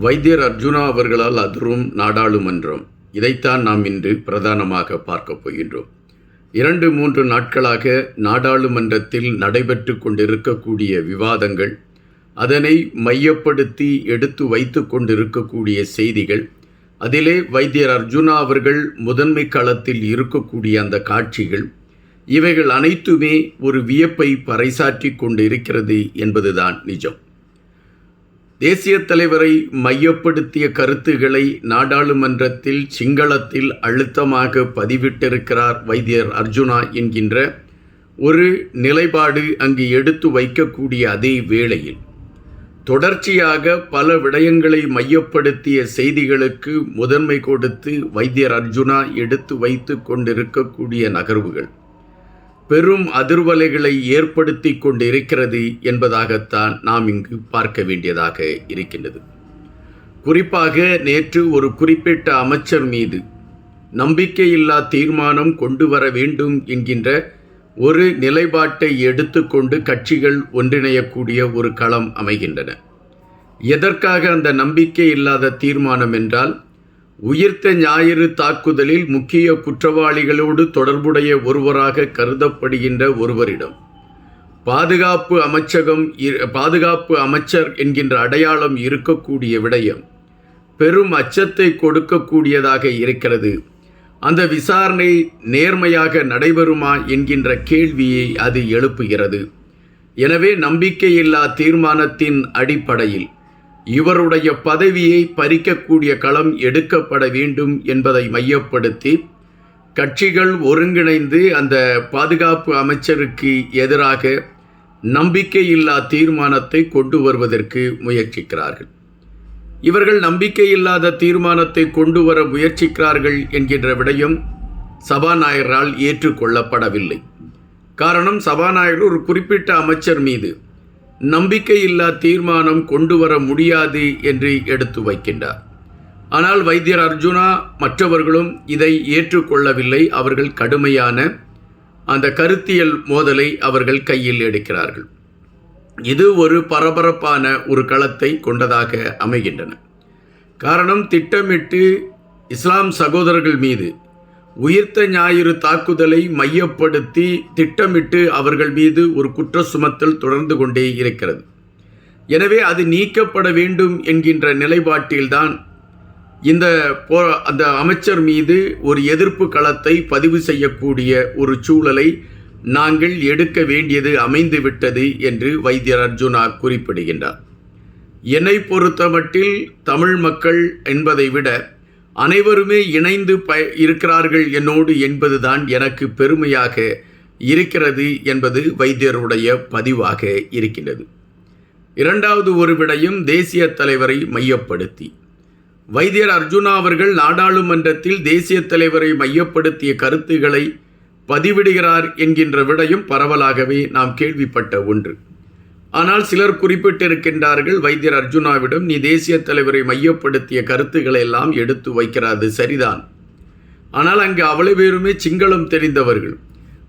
வைத்தியர் அர்ஜுனா அவர்களால் அதிரும் நாடாளுமன்றம். இதைத்தான் நாம் இன்று பிரதானமாக பார்க்கப் போகின்றோம். இரண்டு மூன்று நாட்களாக நாடாளுமன்றத்தில் நடைபெற்று கொண்டிருக்கக்கூடிய விவாதங்கள் அதனை மையப்படுத்தி எடுத்து வைத்து கொண்டிருக்கக்கூடிய செய்திகள் அதிலே வைத்தியர் அர்ஜுனா அவர்கள் முதன்மை களத்தில் இருக்கக்கூடிய அந்த காட்சிகள் இவைகள் அனைத்துமே ஒரு வியப்பை பறைசாற்றி கொண்டிருக்கிறது என்பதுதான் நிஜம். தேசிய தலைவரை மையப்படுத்திய கருத்துக்களை நாடாளுமன்றத்தில் சிங்களத்தில் அழுத்தமாக பதிவிட்டிருக்கிறார் வைத்தியர் அர்ஜுனா என்கின்ற ஒரு நிலைப்பாடு அங்கு எடுத்து வைக்கக்கூடிய அதே வேளையில் தொடர்ச்சியாக பல விடயங்களை மையப்படுத்திய செய்திகளுக்கு முதன்மை கொடுத்து வைத்தியர் அர்ஜுனா எடுத்து வைத்து கொண்டிருக்கக்கூடிய நகர்வுகள். பெரும் அதிர்வலைகளை ஏற்படுத்தி கொண்டிருக்கிறது என்பதாகத்தான் நாம் இங்கு பார்க்க வேண்டியதாக இருக்கின்றது. குறிப்பாக நேற்று ஒரு குறிப்பிட்ட அமைச்சர் மீது நம்பிக்கையில்லா தீர்மானம் கொண்டு வர வேண்டும் என்கின்ற ஒரு நிலைப்பாட்டை எடுத்துக்கொண்டு கட்சிகள் ஒன்றிணையக்கூடிய ஒரு களம் அமைகின்றன. எதற்காக அந்த நம்பிக்கை இல்லாத தீர்மானம் என்றால் உயிர்த்த ஞாயிறு தாக்குதலில் முக்கிய குற்றவாளிகளோடு தொடர்புடைய ஒருவராக கருதப்படுகின்ற ஒருவரிடம். பாதுகாப்பு அமைச்சகம் பாதுகாப்பு அமைச்சர் என்கின்ற அடையாளம் இருக்கக்கூடிய விடயம் பெரும் அச்சத்தை கொடுக்கக்கூடியதாக இருக்கிறது. அந்த விசாரணை நேர்மையாக நடைபெறுமா என்கின்ற கேள்வியை அது எழுப்புகிறது. எனவே நம்பிக்கையில்லா தீர்மானத்தின் அடிப்படையில் இவருடைய பதவியை பறிக்கக்கூடிய களம் எடுக்கப்பட வேண்டும் என்பதை மையப்படுத்தி கட்சிகள் ஒருங்கிணைந்து அந்த பாதுகாப்பு அமைச்சருக்கு எதிராக நம்பிக்கையில்லா தீர்மானத்தை கொண்டு வருவதற்கு முயற்சிக்கிறார்கள். இவர்கள் நம்பிக்கையில்லாத தீர்மானத்தை கொண்டு வர முயற்சிக்கிறார்கள் என்கின்ற விடயம் சபாநாயகரால் ஏற்றுக்கொள்ளப்படவில்லை. காரணம் சபாநாயகர் ஒரு குறிப்பிட்ட அமைச்சர் மீது நம்பிக்கையில்லா தீர்மானம் கொண்டு வர முடியாது என்று எடுத்து வைக்கின்றார். ஆனால் வைத்தியர் அர்ஜுனா மற்றவர்களும் இதை ஏற்றுக்கொள்ளவில்லை. அவர்கள் கடுமையான அந்த கருத்தியல் மோதலை அவர்கள் கையில் எடுக்கிறார்கள். இது ஒரு பரபரப்பான ஒரு களத்தை கொண்டதாக அமைகின்றன. காரணம் திட்டமிட்டு இஸ்லாம் சகோதரர்கள் மீது உயிர்த்த ஞாயிறு தாக்குதலை மையப்படுத்தி திட்டமிட்டு அவர்கள் மீது ஒரு குற்ற சுமத்தல் தொடர்ந்து கொண்டே இருக்கிறது. எனவே அது நீக்கப்பட வேண்டும் என்கின்ற நிலைப்பாட்டில்தான் இந்த போ அந்த அமைச்சர் மீது ஒரு எதிர்ப்பு களத்தை பதிவு செய்யக்கூடிய ஒரு சூழலை நாங்கள் எடுக்க வேண்டியது அமைந்துவிட்டது என்று வைத்தியர் அர்ஜுனா குறிப்பிடுகின்றார். என்னை பொறுத்தமட்டில் தமிழ் மக்கள் என்பதை விட அனைவருமே இணைந்து ப இருக்கிறார்கள் என்னோடு என்பதுதான் எனக்கு பெருமையாக இருக்கிறது என்பது வைத்தியருடைய பதிவாக இருக்கின்றது. இரண்டாவது ஒரு விடயம் தேசிய தலைவரை மையப்படுத்தி. வைத்தியர் அர்ஜுனா அவர்கள் நாடாளுமன்றத்தில் தேசிய தலைவரை மையப்படுத்திய கருத்துக்களை பதிவிடுகிறார் என்கின்ற விடயம் பரவலாகவே நாம் கேள்விப்பட்ட ஒன்று. ஆனால் சிலர் குறிப்பிட்டிருக்கின்றார்கள் வைத்தியர் அர்ஜுனாவிடம் நீ தேசிய தலைவரை மையப்படுத்திய கருத்துக்களை எல்லாம் எடுத்து வைக்கிறாது சரிதான். ஆனால் அங்கு அவ்வளவு பேருமே சிங்களம் தெரிந்தவர்கள்.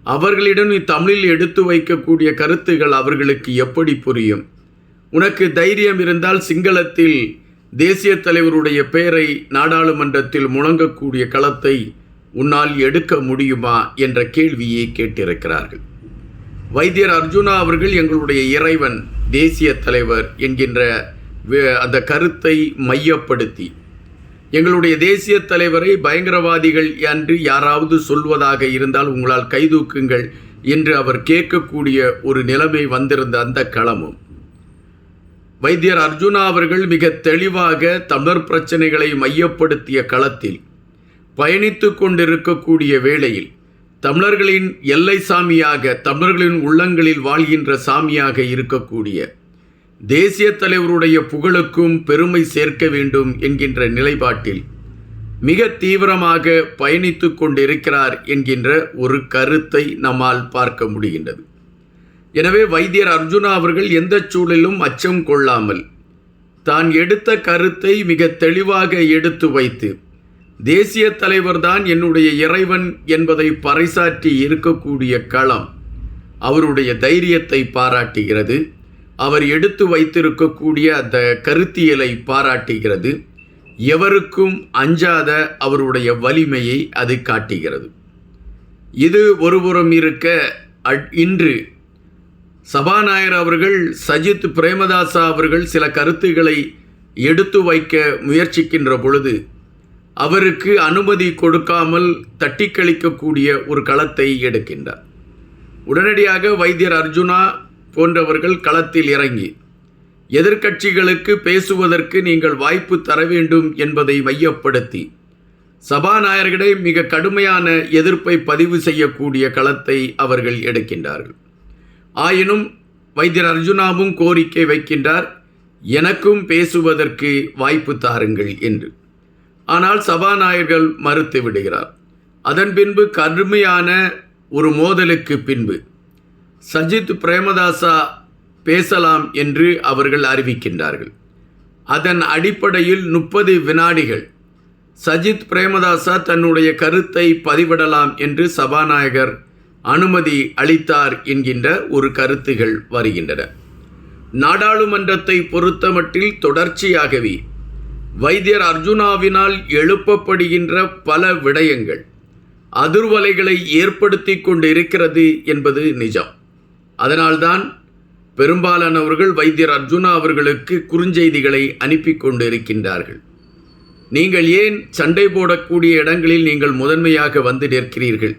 அவர்களிடம் நீ தமிழில் எடுத்து வைக்கக்கூடிய கருத்துகள் அவர்களுக்கு எப்படி புரியும்? உனக்கு தைரியம் இருந்தால் சிங்களத்தில் தேசிய தலைவருடைய பெயரை நாடாளுமன்றத்தில் முழங்கக்கூடிய களத்தை உன்னால் எடுக்க முடியுமா? என்ற கேள்வியை கேட்டிருக்கிறார்கள். வைத்தியர் அர்ஜுனா அவர்கள் எங்களுடைய இறைவன் தேசிய தலைவர் என்கின்ற அந்த கருத்தை மையப்படுத்தி. எங்களுடைய தேசிய தலைவரை பயங்கரவாதிகள் என்று யாராவது சொல்வதாக இருந்தால் உங்களால் கைதூக்குங்கள் என்று அவர் கேட்கக்கூடிய ஒரு நிலைமை வந்திருந்த அந்த களமும். வைத்தியர் அர்ஜுனா அவர்கள் மிக தெளிவாக தமிழர் பிரச்சனைகளை மையப்படுத்திய களத்தில் பயணித்து கொண்டிருக்கக்கூடிய வேளையில் தமிழர்களின் எல்லை சாமியாக தமிழர்களின் உள்ளங்களில் வாழ்கின்ற சாமியாக இருக்கக்கூடிய தேசிய தலைவருடைய புகழுக்கும் பெருமை சேர்க்க வேண்டும் என்கின்ற நிலைப்பாட்டில் மிக தீவிரமாக பயணித்து கொண்டிருக்கிறார் என்கின்ற ஒரு கருத்தை நம்மால் பார்க்க முடிகின்றது. எனவே வைத்தியர் அர்ஜுனா அவர்கள் எந்த சூழலிலும் அச்சம் கொள்ளாமல் தான் எடுத்த கருத்தை மிக தெளிவாக எடுத்து வைத்து தேசிய தலைவர்தான் என்னுடைய இறைவன் என்பதை பறைசாற்றி இருக்கக்கூடிய களம் அவருடைய தைரியத்தை பாராட்டுகிறது. அவர் எடுத்து வைத்திருக்கக்கூடிய அந்த கருத்தியலை பாராட்டுகிறது. எவருக்கும் அஞ்சாத அவருடைய வலிமையை அது காட்டுகிறது. இது ஒருபுறம் இருக்க இன்று சபாநாயகர் அவர்கள் சஜித் பிரேமதாசா அவர்கள் சில கருத்துக்களை எடுத்து வைக்க முயற்சிக்கின்ற பொழுது அவருக்கு அனுமதி கொடுக்காமல் தட்டி கழிக்கக்கூடிய ஒரு களத்தை எடுக்கின்றார். உடனடியாக வைத்தியர் அர்ஜுனா போன்றவர்கள் களத்தில் இறங்கி எதிர்க்கட்சிகளுக்கு பேசுவதற்கு நீங்கள் வாய்ப்பு தர வேண்டும் என்பதை மையப்படுத்தி சபாநாயகர்களை மிக கடுமையான எதிர்ப்பை பதிவு செய்யக்கூடிய களத்தை அவர்கள் எடுக்கின்றார்கள். ஆயினும் வைத்தியர் அர்ஜுனாவும் கோரிக்கை வைக்கின்றார் எனக்கும் பேசுவதற்கு வாய்ப்பு தாருங்கள் என்று. ஆனால் சபாநாயகர்கள் மறுத்து விடுகிறார். அதன் பின்பு கடுமையான ஒரு மோதலுக்கு பின்பு. சஜித் பிரேமதாசா பேசலாம் என்று அவர்கள் அறிவிக்கின்றார்கள். அதன் அடிப்படையில் முப்பது வினாடிகள். சஜித் பிரேமதாசா தன்னுடைய கருத்தை பதிவிடலாம் என்று சபாநாயகர் அனுமதி அளித்தார் என்கின்ற ஒரு கருத்துகள் வருகின்றன. நாடாளுமன்றத்தை பொறுத்தமட்டில் தொடர்ச்சியாகவே வைத்தியர் அர்ஜுனாவினால் எழுப்பப்படுகின்ற பல விடயங்கள் அதிர்வலைகளை ஏற்படுத்தி கொண்டிருக்கிறது என்பது நிஜம். அதனால்தான் பெரும்பாலானவர்கள் வைத்தியர் அர்ஜுனா அவர்களுக்கு குறுஞ்செய்திகளை அனுப்பி கொண்டிருக்கின்றார்கள். நீங்கள் ஏன் சண்டை போடக்கூடிய இடங்களில் நீங்கள் முதன்மையாக வந்து நிற்கிறீர்கள்?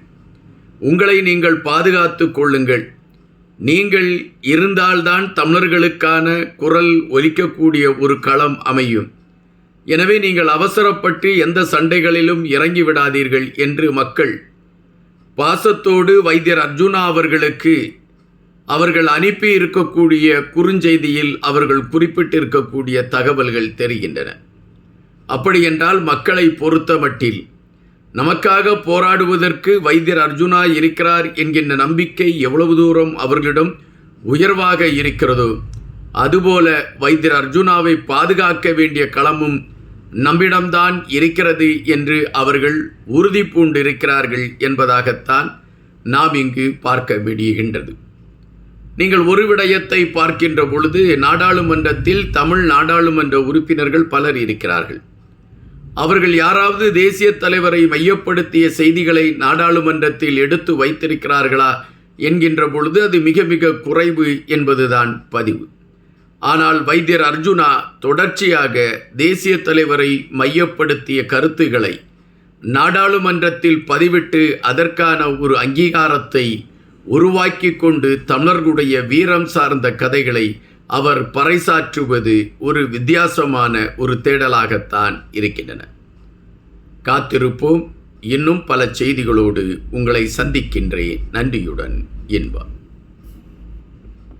உங்களை நீங்கள் பாதுகாத்து கொள்ளுங்கள். நீங்கள் இருந்தால்தான் தமிழர்களுக்கான குரல் ஒலிக்கக்கூடிய ஒரு களம் அமையும். எனவே நீங்கள் அவசரப்பட்டு எந்த சண்டைகளிலும் இறங்கி விடாதீர்கள் என்று மக்கள் பாசத்தோடு வைத்தியர் அர்ஜுனா அவர்களுக்கு அவர்கள் அனுப்பி இருக்கக்கூடிய குறுஞ்செய்தியில் அவர்கள் குறிப்பிட்டிருக்கக்கூடிய தகவல்கள் தெரிகின்றன. அப்படியென்றால் மக்களை பொறுத்த மட்டில் நமக்காக போராடுவதற்கு வைத்தியர் அர்ஜுனா இருக்கிறார் என்கின்ற நம்பிக்கை எவ்வளவு தூரம் அவர்களிடம் உயர்வாக இருக்கிறதோ அதுபோல வைத்தியர் அர்ஜுனாவை பாதுகாக்க வேண்டிய களமும் நம்மிடம்தான் இருக்கிறது என்று அவர்கள் உறுதி பூண்டிருக்கிறார்கள் என்பதாகத்தான் நாம் இங்கு பார்க்க வேண்டியகின்றது நீங்கள் ஒரு விடயத்தை பார்க்கின்ற பொழுது நாடாளுமன்றத்தில் தமிழ் நாடாளுமன்ற உறுப்பினர்கள் பலர் இருக்கிறார்கள். அவர்கள் யாராவது தேசிய தலைவரை மையப்படுத்திய செய்திகளை நாடாளுமன்றத்தில் எடுத்து வைத்திருக்கிறார்களா என்கின்ற பொழுது அது மிக மிக குறைவு என்பதுதான் பதிவு. ஆனால் வைத்தியர் அர்ஜுனா தொடர்ச்சியாக தேசிய தலைவரை மையப்படுத்திய கருத்துக்களை நாடாளுமன்றத்தில் பதிவிட்டு அதற்கான ஒரு அங்கீகாரத்தை உருவாக்கி கொண்டு தமிழர்களுடைய வீரம் சார்ந்த கதைகளை அவர் பறைசாற்றுவது ஒரு வித்தியாசமான ஒரு தேடலாகத்தான் இருக்கின்றன. காத்திருப்போம். இன்னும் பல செய்திகளோடு உங்களை சந்திக்கின்றேன். நன்றியுடன் என்பார்